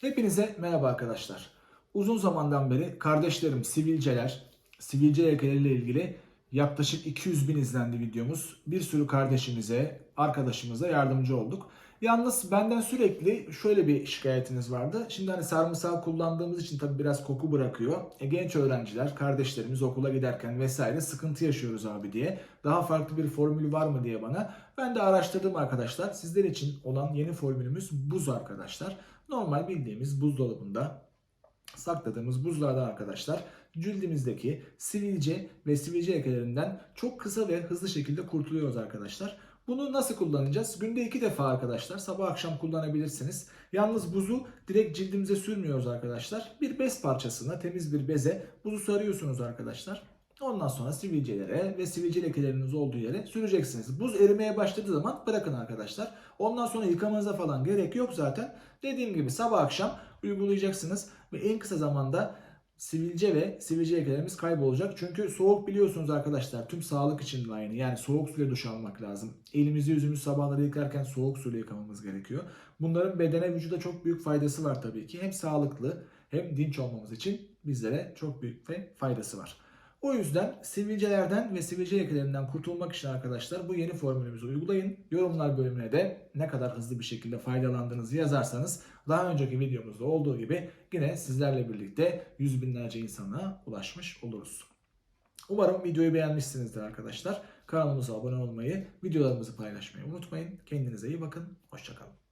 Hepinize merhaba arkadaşlar. Uzun zamandan beri kardeşlerim sivilceler, sivilce lekeleriyle ilgili yaklaşık 200 bin izlendi videomuz. Bir sürü kardeşimize, arkadaşımıza yardımcı olduk. Yalnız benden sürekli şöyle bir şikayetiniz vardı. Şimdi hani sarımsağı kullandığımız için tabii biraz koku bırakıyor. E, genç öğrenciler, kardeşlerimiz okula giderken vesaire sıkıntı yaşıyoruz abi diye. Daha farklı bir formülü var mı diye bana. Ben de araştırdım arkadaşlar. Sizler için olan yeni formülümüz buz arkadaşlar. Normal bildiğimiz buzdolabında sakladığımız buzlarda arkadaşlar cildimizdeki sivilce ve sivilce lekelerinden çok kısa ve hızlı şekilde kurtuluyoruz arkadaşlar. Bunu nasıl kullanacağız? Günde iki defa arkadaşlar. Sabah akşam kullanabilirsiniz. Yalnız buzu direkt cildimize sürmüyoruz arkadaşlar. Bir bez parçasına, temiz bir beze buzu sarıyorsunuz arkadaşlar. Ondan sonra sivilcelere ve sivilce lekeleriniz olduğu yere süreceksiniz. Buz erimeye başladığı zaman bırakın arkadaşlar. Ondan sonra yıkamanıza falan gerek yok zaten. Dediğim gibi sabah akşam uygulayacaksınız ve en kısa zamanda sivilce ve sivilce lekelerimiz kaybolacak. Çünkü soğuk biliyorsunuz arkadaşlar tüm sağlık için de aynı. Yani soğuk suyla duş almak lazım. Elimizi yüzümüzü sabahları yıkarken soğuk suyla yıkamamız gerekiyor. Bunların bedene vücuda çok büyük faydası var tabii ki. Hem sağlıklı hem dinç olmamız için bizlere çok büyük ve faydası var. O yüzden sivilcelerden ve sivilce lekelerinden kurtulmak için arkadaşlar bu yeni formülümüzü uygulayın. Yorumlar bölümüne de ne kadar hızlı bir şekilde faydalandığınızı yazarsanız daha önceki videomuzda olduğu gibi yine sizlerle birlikte yüz binlerce insana ulaşmış oluruz. Umarım videoyu beğenmişsinizdir arkadaşlar. Kanalımıza abone olmayı, videolarımızı paylaşmayı unutmayın. Kendinize iyi bakın. Hoşçakalın.